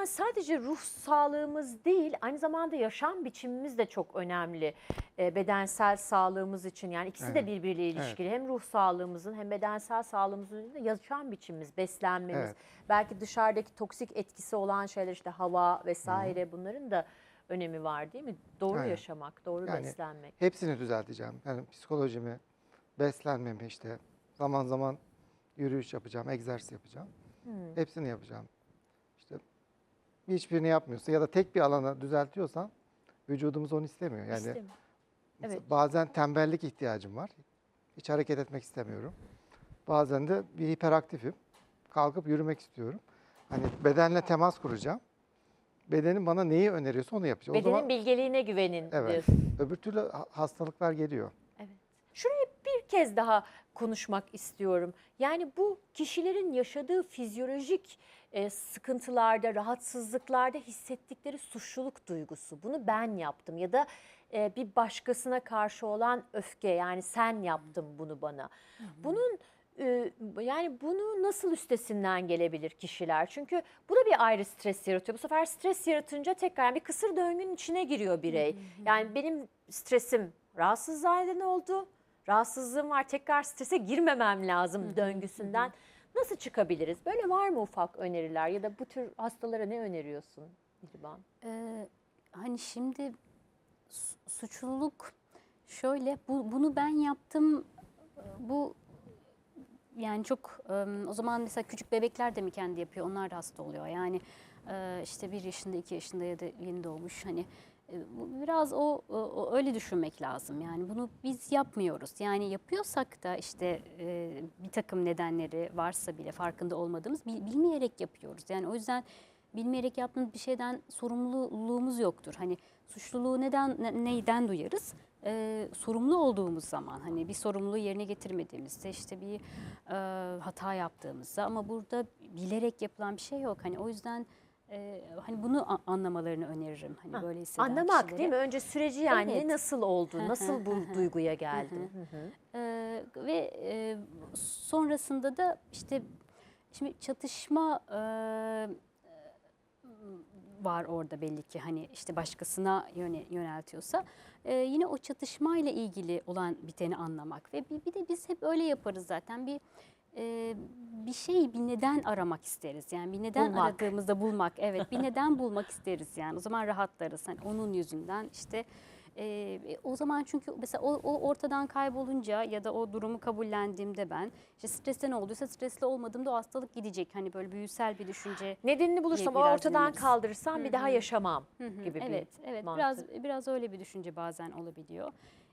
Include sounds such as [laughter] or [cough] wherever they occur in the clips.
zaman sadece ruh sağlığımız değil, aynı zamanda yaşam biçimimiz de çok önemli e, bedensel sağlığımız için. Yani ikisi de Evet, birbiriyle ilişkili. Hem ruh sağlığımızın hem bedensel sağlığımızın da yaşam biçimimiz, beslenmemiz. Evet. Belki dışarıdaki toksik etkisi olan şeyler işte hava vesaire bunların da önemi var değil mi? Doğru Aynen. yaşamak, doğru Yani beslenmek. Hepsini düzelteceğim. Yani psikolojimi, beslenmemi işte zaman zaman yürüyüş yapacağım, egzersiz yapacağım. Hmm. Hepsini yapacağım. Hiçbirini yapmıyorsa ya da tek bir alana düzeltiyorsan vücudumuz onu istemiyor. Yani İstem- mesela evet. bazen tembellik ihtiyacım var. Hiç hareket etmek istemiyorum. Bazen de bir hiperaktifim. Kalkıp yürümek istiyorum. Hani bedenle temas kuracağım. Bedenin bana neyi öneriyorsa onu yapacağım. O Bedenin zaman bilgeliğine güvenin Evet. diyorsun. öbür türlü ha- hastalıklar geliyor. Şuraya bir kez daha konuşmak istiyorum. Yani bu kişilerin yaşadığı fizyolojik e, sıkıntılarda, rahatsızlıklarda hissettikleri suçluluk duygusu. Bunu ben yaptım ya da e, bir başkasına karşı olan öfke yani sen yaptın bunu bana. Bunun e, yani bunu nasıl üstesinden gelebilir kişiler? Çünkü bu da bir ayrı stres yaratıyor. Bu sefer stres yaratınca tekrar bir kısır döngünün içine giriyor birey. Yani benim stresim rahatsızlığa neden oldu. Rahatsızlığım var tekrar strese girmemem lazım döngüsünden. Nasıl çıkabiliriz? Böyle var mı ufak öneriler ya da bu tür hastalara ne öneriyorsun İlban? Ee, hani şimdi su- suçluluk şöyle bu, bunu ben yaptım bu yani çok o zaman mesela küçük bebekler de mi kendi yapıyor onlar da hasta oluyor yani işte bir yaşında iki yaşında ya da yeni doğmuş hani biraz o, o- öyle düşünmek lazım yani bunu biz yapmıyoruz yani yapıyorsak da işte e, bir takım nedenleri varsa bile farkında olmadığımız bil- bilmeyerek yapıyoruz yani o yüzden bilmeyerek yaptığımız bir şeyden sorumluluğumuz yoktur. Hani suçluluğu neden ne- neyden duyarız? Ee, sorumlu olduğumuz zaman hani bir sorumluluğu yerine getirmediğimizde işte bir e, hata yaptığımızda ama burada bilerek yapılan bir şey yok. Hani o yüzden e, hani bunu anlamalarını öneririm. Hani Ha, böyle hisseden Anlamak kişilere. değil mi? Önce süreci yani Evet. nasıl oldu, nasıl bu duyguya geldi? Hı hı. Ee, ve e, sonrasında da işte şimdi çatışma e, var orada belli ki hani işte başkasına yöne, yöneltiyorsa e, yine o çatışmayla ilgili olan biteni anlamak ve bir, bir de biz hep öyle yaparız zaten bir e, bir şey bir neden aramak isteriz yani bir neden Bulmak. aradığımızda bulmak [laughs] evet bir neden bulmak isteriz yani o zaman rahatlarız hani onun yüzünden işte e, o zaman çünkü mesela o, o ortadan kaybolunca ya da o durumu kabullendiğimde ben işte stresten olduysa stresli olmadığımda o hastalık gidecek hani böyle büyüsel bir düşünce Nedenini bulursam o ortadan dinleriz. kaldırırsam bir daha yaşamam Hı hı, gibi bir evet, evet. mantık. Biraz biraz öyle bir düşünce bazen olabiliyor.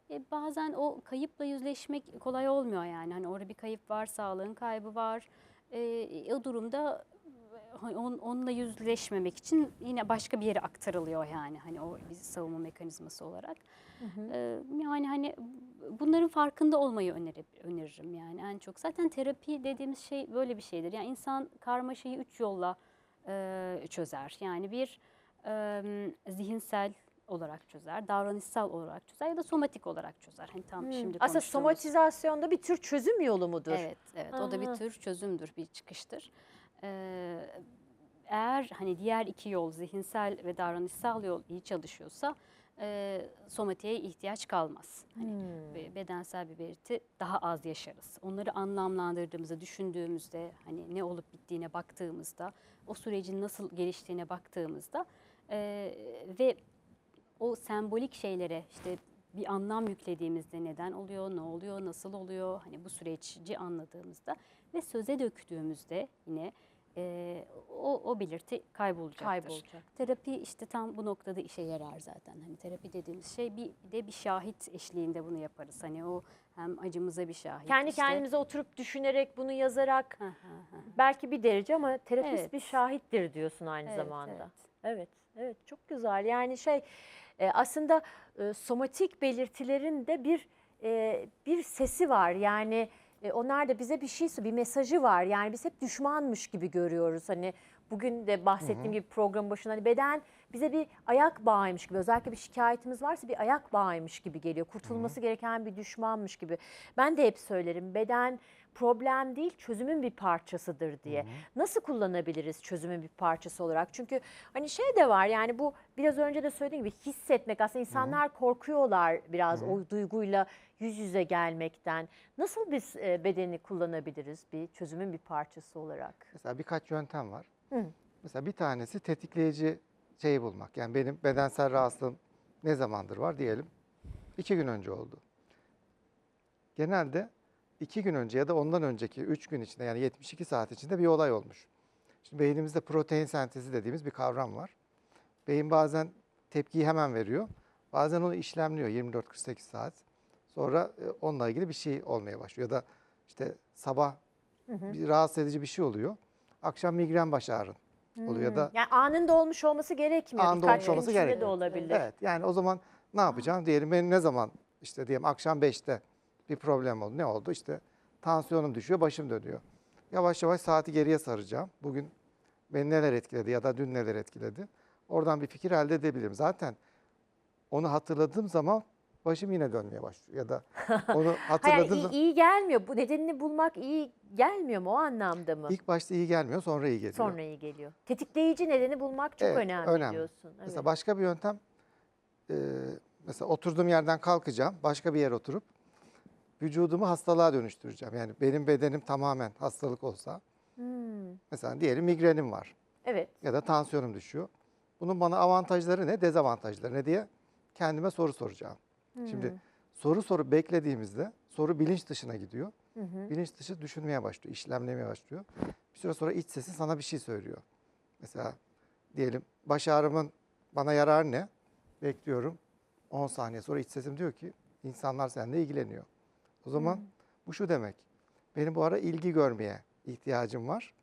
E, bazen o kayıpla yüzleşmek kolay olmuyor yani. Hani orada bir kayıp var, sağlığın kaybı var. E, o durumda e, on, onunla yüzleşmemek için yine başka bir yere aktarılıyor yani. Hani o bir savunma mekanizması olarak. E, yani hani bunların farkında olmayı önerip, öneririm yani en çok. Zaten terapi dediğimiz şey böyle bir şeydir. Yani insan karmaşayı üç yolla e, çözer. Yani bir e, zihinsel olarak çözer, davranışsal olarak çözer ya da somatik olarak çözer. Hani tam Hmm. şimdi Aslında somatizasyonda bir tür çözüm yolu mudur? Evet, evet. O da bir Aha. tür çözümdür, bir çıkıştır. Ee, eğer hani diğer iki yol, zihinsel ve davranışsal yol iyi çalışıyorsa e, somatiğe ihtiyaç kalmaz. Hani Hmm. be- bedensel bir belirti daha az yaşarız. Onları anlamlandırdığımızda, düşündüğümüzde, hani ne olup bittiğine baktığımızda, o sürecin nasıl geliştiğine baktığımızda e, ve o sembolik şeylere işte bir anlam yüklediğimizde neden oluyor, ne oluyor, nasıl oluyor, hani bu süreci anladığımızda ve söze döktüğümüzde yine e, o, o belirti kaybolacaktır. Kaybolacak. Terapi işte tam bu noktada işe yarar zaten. Hani terapi dediğimiz şey bir de bir şahit eşliğinde bunu yaparız. Hani o hem acımıza bir şahit. Kendi işte- kendimize oturup düşünerek bunu yazarak belki bir derece ama terapist Evet. bir şahittir diyorsun aynı Evet, zamanda. evet. Evet, evet çok güzel. Yani şey e, aslında e, somatik belirtilerin de bir e, bir sesi var. Yani e, onlar da bize bir şey, bir mesajı var. Yani biz hep düşmanmış gibi görüyoruz. Hani bugün de bahsettiğim gibi program başında hani beden bize bir ayak bağıymış gibi özellikle bir şikayetimiz varsa bir ayak bağıymış gibi geliyor. Kurtulması gereken bir düşmanmış gibi. Ben de hep söylerim beden problem değil çözümün bir parçasıdır diye. Nasıl kullanabiliriz çözümün bir parçası olarak? Çünkü hani şey de var yani bu biraz önce de söylediğim gibi hissetmek aslında insanlar korkuyorlar biraz o duyguyla yüz yüze gelmekten. Nasıl biz e, bedeni kullanabiliriz bir çözümün bir parçası olarak? Mesela birkaç yöntem var. Hı. Mesela bir tanesi tetikleyici şeyi bulmak. Yani benim bedensel rahatsızlığım ne zamandır var diyelim. iki gün önce oldu. Genelde iki gün önce ya da ondan önceki üç gün içinde yani 72 saat içinde bir olay olmuş. Şimdi beynimizde protein sentezi dediğimiz bir kavram var. Beyin bazen tepkiyi hemen veriyor. Bazen onu işlemliyor 24-48 saat. Sonra e, onunla ilgili bir şey olmaya başlıyor. Ya da işte sabah bir rahatsız edici bir şey oluyor. Akşam migren baş ağrın oluyor ya da Yani anında olmuş olması gerekmiyor. Anında Birkaç olmuş olması içinde de gerekmiyor. olabilir. Evet yani o zaman ne yapacağım? Diyelim benim ne zaman işte diyelim akşam 5'te bir problem oldu. Ne oldu? İşte tansiyonum düşüyor, başım dönüyor. Yavaş yavaş saati geriye saracağım. Bugün beni neler etkiledi ya da dün neler etkiledi? Oradan bir fikir elde edebilirim. Zaten onu hatırladığım zaman başım yine dönmeye başlıyor. Ya da [laughs] onu Hayır, hatırladığım iyi, zaman iyi gelmiyor. Bu nedenini bulmak iyi gelmiyor mu o anlamda mı? ilk başta iyi gelmiyor sonra iyi geliyor. Sonra iyi geliyor. Tetikleyici nedeni bulmak çok Evet, önemli, önemli. diyorsun. Mesela Evet. başka bir yöntem, e, mesela oturduğum yerden kalkacağım, başka bir yere oturup vücudumu hastalığa dönüştüreceğim. Yani benim bedenim tamamen hastalık olsa, Hmm, mesela diyelim migrenim var Evet. ya da tansiyonum düşüyor. Bunun bana avantajları ne, dezavantajları ne diye kendime soru soracağım. Şimdi Hmm. soru soru beklediğimizde soru bilinç dışına gidiyor. Hı hı. Bilinç dışı düşünmeye başlıyor, işlemlemeye başlıyor. Bir süre sonra iç sesi sana bir şey söylüyor. Mesela diyelim baş ağrımın bana yararı ne? Bekliyorum. 10 saniye sonra iç sesim diyor ki insanlar seninle ilgileniyor. O zaman bu şu demek. Benim bu ara ilgi görmeye ihtiyacım var.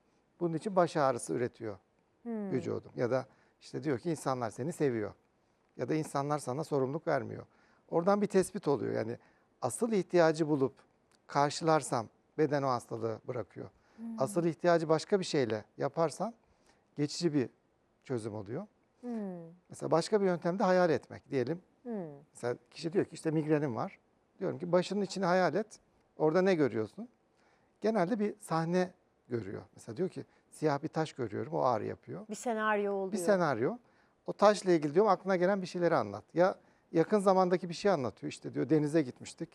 Bunun için baş ağrısı üretiyor Hmm. vücudum. Ya da işte diyor ki insanlar seni seviyor. Ya da insanlar sana sorumluluk vermiyor. Oradan bir tespit oluyor. Yani asıl ihtiyacı bulup karşılarsam beden o hastalığı bırakıyor. Asıl ihtiyacı başka bir şeyle yaparsan geçici bir çözüm oluyor. Hmm. Mesela başka bir yöntem de hayal etmek. Diyelim Hmm. mesela kişi diyor ki işte migrenim var. Diyorum ki başının içini hayal et. Orada ne görüyorsun? Genelde bir sahne görüyor. Mesela diyor ki siyah bir taş görüyorum o ağrı yapıyor. Bir senaryo oluyor. Bir senaryo. O taşla ilgili diyorum aklına gelen bir şeyleri anlat. Ya yakın zamandaki bir şey anlatıyor. İşte diyor denize gitmiştik.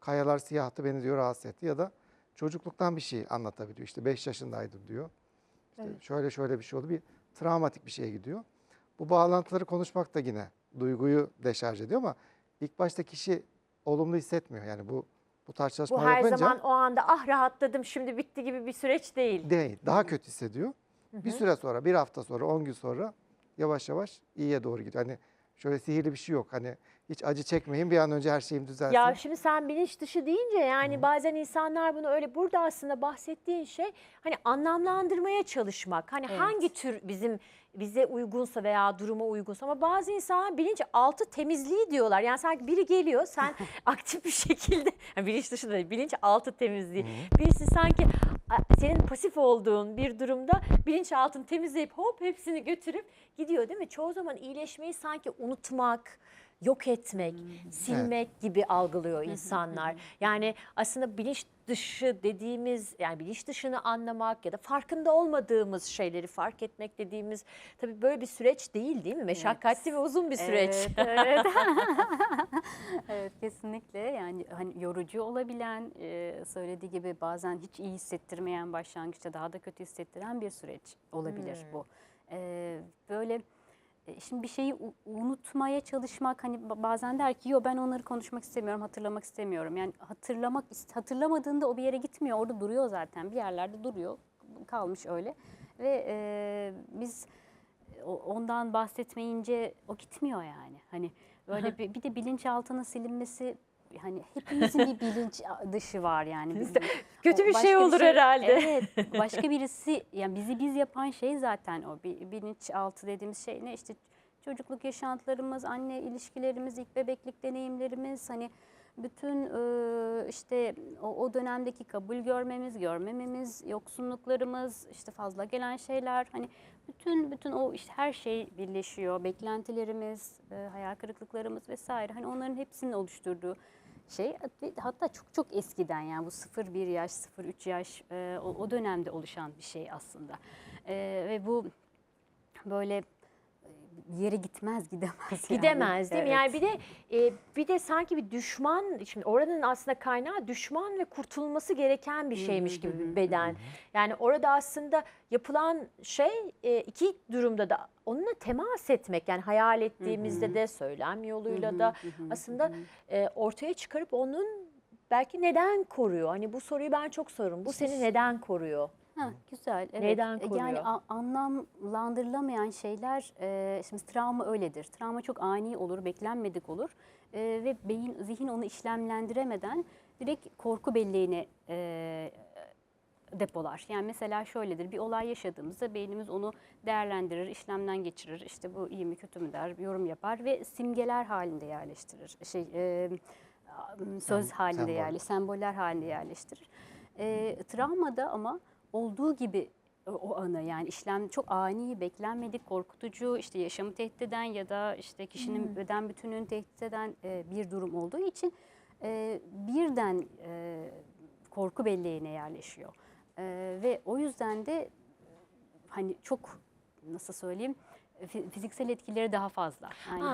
Kayalar siyahtı beni diyor rahatsız etti. Ya da çocukluktan bir şey anlatabiliyor. İşte 5 yaşındaydım diyor. İşte Evet. şöyle şöyle bir şey oldu. Bir travmatik bir şeye gidiyor. Bu bağlantıları konuşmak da yine duyguyu deşarj ediyor ama ilk başta kişi olumlu hissetmiyor. Yani bu bu tarz Bu çalışmalar her yapınca zaman o anda ah rahatladım şimdi bitti gibi bir süreç değil. değil. Daha kötü hissediyor. Bir süre sonra, bir hafta sonra, 10 gün sonra yavaş yavaş iyiye doğru gidiyor. Hani şöyle sihirli bir şey yok. Hani hiç acı çekmeyin bir an önce her şeyim düzelsin. Ya şimdi sen bilinç dışı deyince yani bazen insanlar bunu öyle burada aslında bahsettiğin şey hani anlamlandırmaya çalışmak. Hani Evet. hangi tür bizim bize uygunsa veya duruma uygunsa ama bazı insanlar bilinç altı temizliği diyorlar. Yani sanki biri geliyor sen [laughs] aktif bir şekilde [laughs] yani bilinç dışı da değil, bilinç altı temizliği. Birisi sanki senin pasif olduğun bir durumda bilinç altını temizleyip hop hepsini götürüp gidiyor değil mi? Çoğu zaman iyileşmeyi sanki unutmak, yok etmek, silmek gibi algılıyor insanlar. Yani aslında bilinç dışı dediğimiz yani bilinç dışını anlamak ya da farkında olmadığımız şeyleri fark etmek dediğimiz tabii böyle bir süreç değil değil mi? Meşakkatli ve uzun bir süreç. Evet, evet. [laughs] evet kesinlikle yani hani yorucu olabilen e, söylediği gibi bazen hiç iyi hissettirmeyen başlangıçta daha da kötü hissettiren bir süreç olabilir bu. E, böyle şimdi bir şeyi unutmaya çalışmak hani ba- bazen der ki yo ben onları konuşmak istemiyorum hatırlamak istemiyorum. Yani hatırlamak hatırlamadığında o bir yere gitmiyor orada duruyor zaten bir yerlerde duruyor kalmış öyle ve e, biz o- ondan bahsetmeyince o gitmiyor yani. Hani böyle [laughs] bir, bir de bilinçaltının silinmesi hani hepimizin bir bilinç dışı var yani. bizim. [laughs] Kötü bir şey başka olur herhalde. Evet. Başka birisi yani bizi biz yapan şey zaten o. Bir, bilinçaltı dediğimiz şey ne işte çocukluk yaşantılarımız, anne ilişkilerimiz, ilk bebeklik deneyimlerimiz hani bütün işte o, dönemdeki kabul görmemiz, görmememiz, yoksunluklarımız, işte fazla gelen şeyler hani bütün bütün o işte her şey birleşiyor. Beklentilerimiz, hayal kırıklıklarımız vesaire. Hani onların hepsinin oluşturduğu şey hatta çok çok eskiden yani bu 0-1 yaş 0-3 yaş e, o, o dönemde oluşan bir şey aslında. E, ve bu böyle yere gitmez gidemez yani. Gidemez değil mi? Evet. Yani bir de e, bir de sanki bir düşman şimdi oranın aslında kaynağı düşman ve kurtulması gereken bir şeymiş gibi bir beden. Yani orada aslında yapılan şey e, iki durumda da onunla temas etmek yani hayal ettiğimizde de söylem yoluyla da aslında e, ortaya çıkarıp onun belki neden koruyor? Hani bu soruyu ben çok soruyorum. Bu seni neden koruyor? Ha, güzel. Evet. Neden E, Yani koruyor? a- anlamlandırılamayan şeyler, e, şimdi travma öyledir. Travma çok ani olur, beklenmedik olur E, ve beyin, zihin onu işlemlendiremeden direkt korku belleğine e, depolar. Yani mesela şöyledir, bir olay yaşadığımızda beynimiz onu değerlendirir, işlemden geçirir. İşte bu iyi mi kötü mü der, yorum yapar ve simgeler halinde yerleştirir. Şey, e, söz Sem- halinde sembol. yerleştirir, semboller halinde yerleştirir. E, travmada ama olduğu gibi o- o anı yani işlem çok ani, beklenmedik, korkutucu, işte yaşamı tehdit eden ya da işte kişinin beden bütünlüğünü tehdit eden e, bir durum olduğu için e, birden e, korku belleğine yerleşiyor. E, ve o yüzden de hani çok nasıl söyleyeyim fi- fiziksel etkileri daha fazla. Yani Ha,